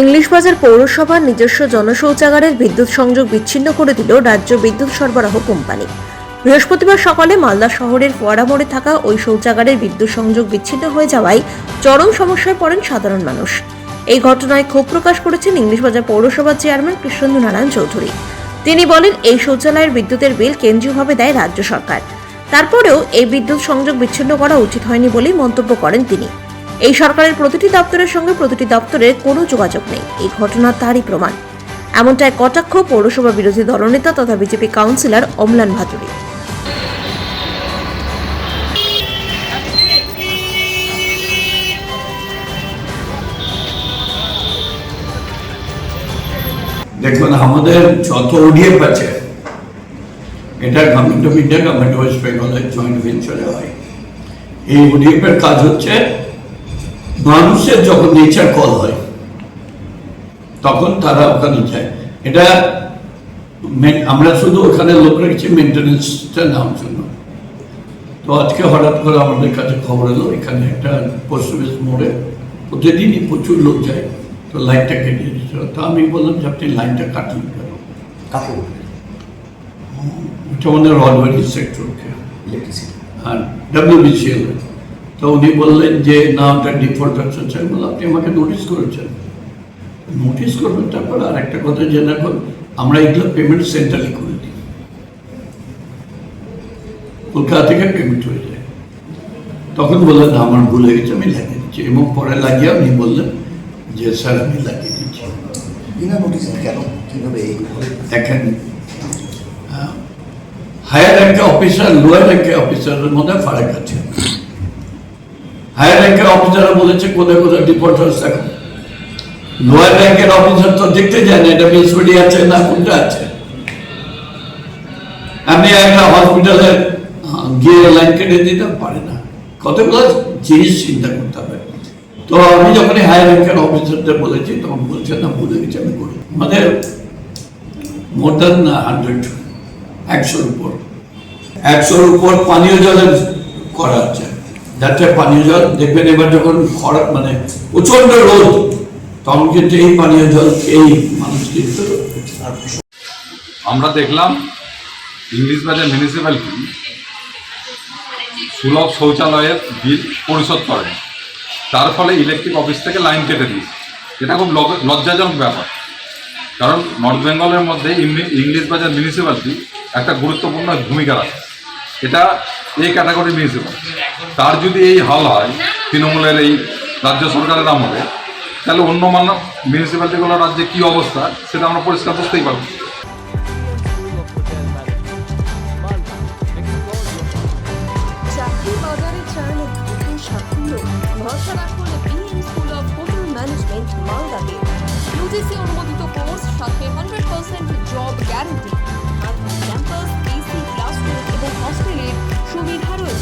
English বাজার পৌরসভার নিজস্ব জনশৌচাগারের বিদ্যুৎ সংযোগ বিচ্ছিন্ন করে দিল রাজ্য বিদ্যুৎ সরবরাহ কোম্পানি। বৃহস্পতিবার সকালে মালদা শহরের ফোয়ারা মোড়ে থাকা ওই শৌচাগারের বিদ্যুৎ সংযোগ বিচ্ছিন্ন হয়ে যাওয়ায় চরম সমস্যায় পড়েন সাধারণ মানুষ। এই ঘটনায় ক্ষোভ প্রকাশ করেছেন ইংলিশ বাজার পৌরসভার চেয়ারম্যান কৃষ্ণেন্দু নারায়ণ চৌধুরী। তিনি বলেন, এই শৌচালয়ের বিদ্যুতের বিল কেন্দ্রীয়ভাবে দেয় রাজ্য সরকার। তারপরেও এই বিদ্যুৎ সংযোগ বিচ্ছিন্ন করা উচিত হয়নি বলেই মন্তব্য করেন তিনি। এই সরকারের প্রতিটি দপ্তরের সঙ্গে প্রতিটি দপ্তরের কোনো যোগাযোগ নেই। এই ঘটনা তারই প্রমাণ। এমনটাই কটাক্ষ পৌরসভা বিরোধী দলনেতা তথা বিজেপি কাউন্সিলর অমলান ভাদুরী। দেখুন, আমাদের যত ওডিএফ আছে, এটা government of India government west বেঙ্গলের জয়েন্ট ভেঞ্চারে হয়। এই কাজ হচ্ছে মানুষের যখন নেচার কল হয় তখন তারা ওখানে যায়। এটা আমরা শুধু ওখানে লোক রেখেছি মেনটেন্যান্সটা নেওয়ার জন্য। তো আজকে হঠাৎ করে আমাদের কাছে খবর এলো এখানে একটা পোস্ট অফিস মোড়ে প্রতিদিনই প্রচুর লোক যায় তো লাইনটা কেটে দিয়েছিল। তো আমি বললাম যে আপনি লাইনটা কাটলেন কেন? কাপড় এটা আমাদের রডওয়ারি সেক্টরকে ইলেকট্রিসিটি আর ডাব্লিউবিসিএল তো উনি বললেন যে না ওটা ডিফল্ট আছে আমি বললাম আপনি আমাকে নোটিস করেছেন। নোটিস করবেন তারপর আর একটা কথা জেনে রাখুন আমরা এগুলো পেমেন্ট সেন্টারলি করে দিই। কলকাতা থেকে পেমেন্ট হয়ে যায়। তখন বললেন না আমার ভুল হয়ে গেছে আমি লাগিয়ে দিচ্ছি। এবং পরে লাগিয়ে উনি বললেন যে স্যার আমি লাগিয়ে দিচ্ছি। বিনা নোটিসে কেন? কীভাবে দেখেন হায়ার র্যাঙ্কের অফিসার লোয়ার র্যাঙ্কের অফিসারের মধ্যে ফারাক আছে। হায়ার র্যাঙ্কের অফিসার বলেছে, কোথায় কোথায় হচ্ছে লোয়ার র্যাঙ্কের অফিসার তো দেখতে যায় না, এটা আছে না কোনটা আছে। একটা হসপিটালে গিয়ে লাইন কেটে দিতে না। জিনিস চিন্তা করতে হবে। তো আমি যখন হায়ার র্যাঙ্কের অফিসারদের বলেছি, তখন বলছেন না, ভুলে গেছি, আমি করি আমাদের মোর দেন হান্ড্রেড একশোর উপর। একশোর উপর পানীয় জলের করা আছে। যাতে পানীয় জল দেখবেন এবার যখন খরা মানে প্রচণ্ড রোদ, তখন কিন্তু এই পানীয় জল এই মানুষ কিন্তু আমরা দেখলাম ইংলিশ বাজার মিউনিসিপ্যালিটি সুলভ শৌচালয়ের বিল পরিশোধ করেন তার ফলে ইলেকট্রিক অফিস থেকে লাইন কেটে দিয়েছে। এটা খুব লজ্জাজনক ব্যাপার। কারণ নর্থ বেঙ্গলের মধ্যে ইংলি- ইংলিশ বাজার মিউনিসিপ্যালিটি একটা গুরুত্বপূর্ণ ভূমিকা রাখে। এটা এই ক্যাটাগরি মিউনিসিপ্যাল তার যদি এই হাল হয়, তৃণমূলের এই রাজ্য সরকারের আমলে, তাহলে অন্য মান মিউনিসিপ্যালিটিগুলোর রাজ্যে কী অবস্থা, সেটা আমরা পরিষ্কার বুঝতেই পারব। অনুমোদিত কোর্স সাথে হান্ড্রেড পার্সেন্ট জব গ্যারান্টি